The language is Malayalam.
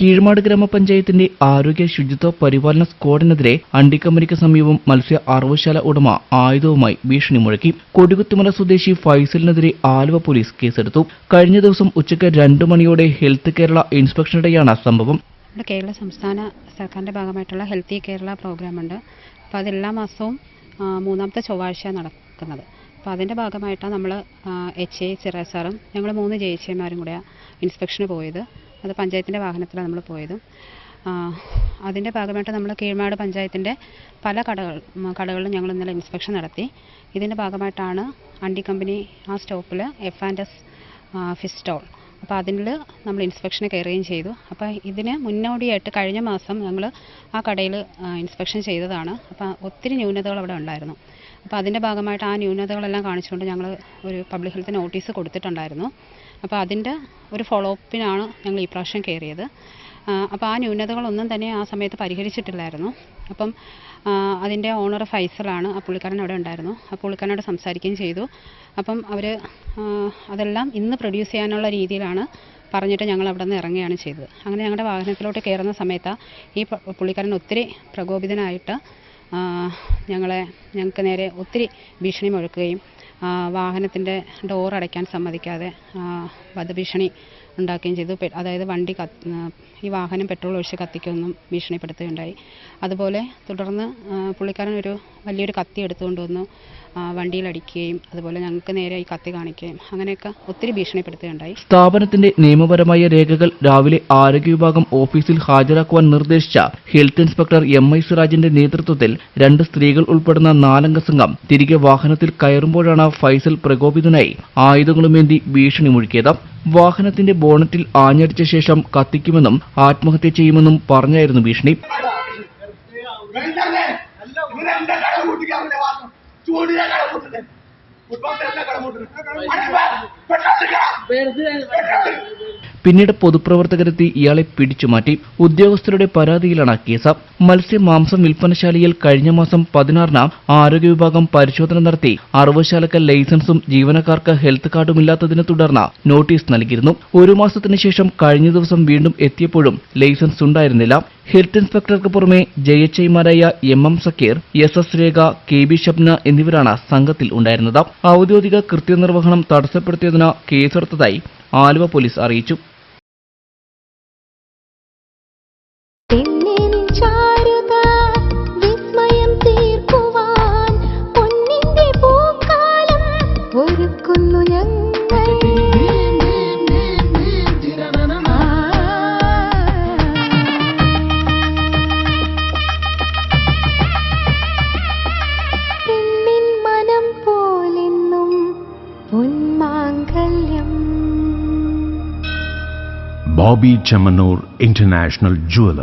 കീഴ്മാട് ഗ്രാമപഞ്ചായത്തിന്റെ ആരോഗ്യ ശുചിത്വ പരിപാലന സ്ക്വാഡിനെതിരെ അണ്ടിക്കമ്പനിക്ക് സമീപം മത്സ്യ അറവുശാല ഉടമ ആയുധവുമായി ഭീഷണി മുഴക്കി. കൊടികുത്തുമല സ്വദേശി ഫൈസലിനെതിരെ ആലുവ പോലീസ് കേസെടുത്തു. കഴിഞ്ഞ ദിവസം ഉച്ചയ്ക്ക് രണ്ടു മണിയോടെ ഹെൽത്ത് കേരള ഇൻസ്പെക്ഷനിടെയാണ് സംഭവം. കേരള സംസ്ഥാന സർക്കാരിന്റെ ഭാഗമായിട്ടുള്ള ഹെൽത്തി കേരള പ്രോഗ്രാമുണ്ട്. അപ്പോൾ അത് എല്ലാ മാസവും മൂന്നാമത്തെ ചൊവ്വാഴ്ച നടക്കുന്നത്. അപ്പോൾ അതിന്റെ ഭാഗമായിട്ടാണ് നമ്മൾ എച്ച് ഐ സിറ സാറും ഞങ്ങൾ മൂന്ന് ജെ എച്ച് ഐമാരും കൂടെ ഇൻസ്പെക്ഷന് പോയത്. അത് പഞ്ചായത്തിന്റെ വാഹനത്തിലാണ് നമ്മൾ പോയത്. അതിന്റെ ഭാഗമായിട്ട് നമ്മൾ കീഴ്മാട് പഞ്ചായത്തിന്റെ പല കടകൾ കടകളിലും ഞങ്ങൾ ഇന്നലെ ഇൻസ്പെക്ഷൻ നടത്തി. ഇതിന്റെ ഭാഗമായിട്ടാണ് അണ്ടി കമ്പനി ആ സ്റ്റോപ്പിൽ F and S fish stall അപ്പോൾ അതിൽ നമ്മൾ ഇൻസ്പെക്ഷന് കയറുകയും ചെയ്തു. അപ്പോൾ ഇതിന് മുന്നോടിയായിട്ട് കഴിഞ്ഞ മാസം ഞങ്ങൾ ആ കടയിൽ ഇൻസ്പെക്ഷൻ ചെയ്തതാണ്. അപ്പോൾ ഒത്തിരി ന്യൂനതകൾ അവിടെ ഉണ്ടായിരുന്നു. അപ്പോൾ അതിന്റെ ഭാഗമായിട്ട് ആ ന്യൂനതകളെല്ലാം കാണിച്ചുകൊണ്ട് ഞങ്ങൾ ഒരു പബ്ലിക് ഹെൽത്ത് നോട്ടീസ് കൊടുത്തിട്ടുണ്ടായിരുന്നു. അപ്പോൾ അതിന്റെ ഒരു ഫോളോ അപ്പിനാണ് ഞങ്ങൾ ഈ പ്രാവശ്യം കയറിയത് അപ്പോൾ ആ ന്യൂനതകളൊന്നും തന്നെ ആ സമയത്ത് പരിഹരിച്ചിട്ടില്ലായിരുന്നു. അപ്പം അതിന്റെ ഓണർ ഫൈസലാണ് ആ പുള്ളിക്കാരൻ അവിടെ ഉണ്ടായിരുന്നു. ആ പുള്ളിക്കാരനോട് സംസാരിക്കുകയും ചെയ്തു. അപ്പം അവർ അതെല്ലാം ഇന്ന് പ്രൊഡ്യൂസ് ചെയ്യാനുള്ള രീതിയിലാണ് പറഞ്ഞിട്ട് ഞങ്ങൾ അവിടെ നിന്ന് ഇറങ്ങുകയാണ് ചെയ്തത്. അങ്ങനെ ഞങ്ങളുടെ വാഹനത്തിലോട്ട് കയറുന്ന സമയത്ത് ഈ പുള്ളിക്കാരൻ ഒത്തിരി പ്രകോപിതനായിട്ട് ഞങ്ങളെ ഞങ്ങൾക്ക് നേരെ ഒത്തിരി ഭീഷണി മുഴക്കുകയും വാഹനത്തിന്റെ ഡോർ അടയ്ക്കാൻ സമ്മതിക്കാതെ വധഭീഷണി ഉണ്ടാക്കുകയും ചെയ്തു. അതായത് വണ്ടി ഈ വാഹനം പെട്രോൾ ഒഴിച്ച് കത്തിക്കുമെന്നും ഭീഷണിപ്പെടുത്തുകയുണ്ടായി. അതുപോലെ തുടർന്ന് പുള്ളിക്കാരൻ ഒരു വലിയൊരു കത്തി എടുത്തുകൊണ്ട് വന്നു വണ്ടിയിലടിക്കുകയും അതുപോലെ ഞങ്ങൾക്ക് നേരെ ഈ കത്തി കാണിക്കുകയും അങ്ങനെയൊക്കെ ഒത്തിരി ഭീഷണിപ്പെടുത്തുകയുണ്ടായി. സ്ഥാപനത്തിന്റെ നിയമപരമായ രേഖകൾ രാവിലെ ആരോഗ്യ വിഭാഗം ഓഫീസിൽ ഹാജരാക്കുവാൻ നിർദ്ദേശിച്ച ഹെൽത്ത് ഇൻസ്പെക്ടർ എം ഐ സിറാജിന്റെ നേതൃത്വത്തിൽ രണ്ട് സ്ത്രീകൾ ഉൾപ്പെടുന്ന നാലംഗ സംഘം തിരികെ വാഹനത്തിൽ കയറുമ്പോഴാണ് ഫൈസൽ പ്രകോപിതനായി ആയുധങ്ങളുമേന്തി ഭീഷണി മുഴുക്കിയത് വാഹനത്തിന്റെ ബോണറ്റിൽ ആഞ്ഞടിച്ച ശേഷം കത്തിക്കുമെന്നും ആത്മഹത്യ ചെയ്യുമെന്നും പറഞ്ഞായിരുന്നു ഭീഷണി. പിന്നീട് പൊതുപ്രവർത്തകരെത്തി ഇയാളെ പിടിച്ചുമാറ്റി ഉദ്യോഗസ്ഥരുടെ പരാതിയിലാണ് കേസ്. മത്സ്യ മാംസം വിൽപ്പനശാലയിൽ കഴിഞ്ഞ മാസം പതിനാറിന് ആരോഗ്യ വിഭാഗം പരിശോധന നടത്തി. അറവുശാലക്ക് ലൈസൻസും ജീവനക്കാർക്ക് ഹെൽത്ത് കാർഡും ഇല്ലാത്തതിനെ തുടർന്ന് നോട്ടീസ് നൽകിയിരുന്നു. ഒരു മാസത്തിന് ശേഷം കഴിഞ്ഞ ദിവസം വീണ്ടും എത്തിയപ്പോഴും ലൈസൻസ് ഉണ്ടായിരുന്നില്ല. ഹെൽത്ത് ഇൻസ്പെക്ടർക്ക് പുറമെ ജയച്ചൈമാരായ M M Zakir S S Rekha K B Shabna എന്നിവരാണ് സംഘത്തിൽ ഉണ്ടായിരുന്നത്. ഔദ്യോഗിക കൃത്യനിർവഹണം തടസ്സപ്പെടുത്തിയതിന് കേസെടുത്തതായി ആലുവ പോലീസ് അറിയിച്ചു. പൊന്മാങ്കല്യം Bobby Chamanur International Jeweler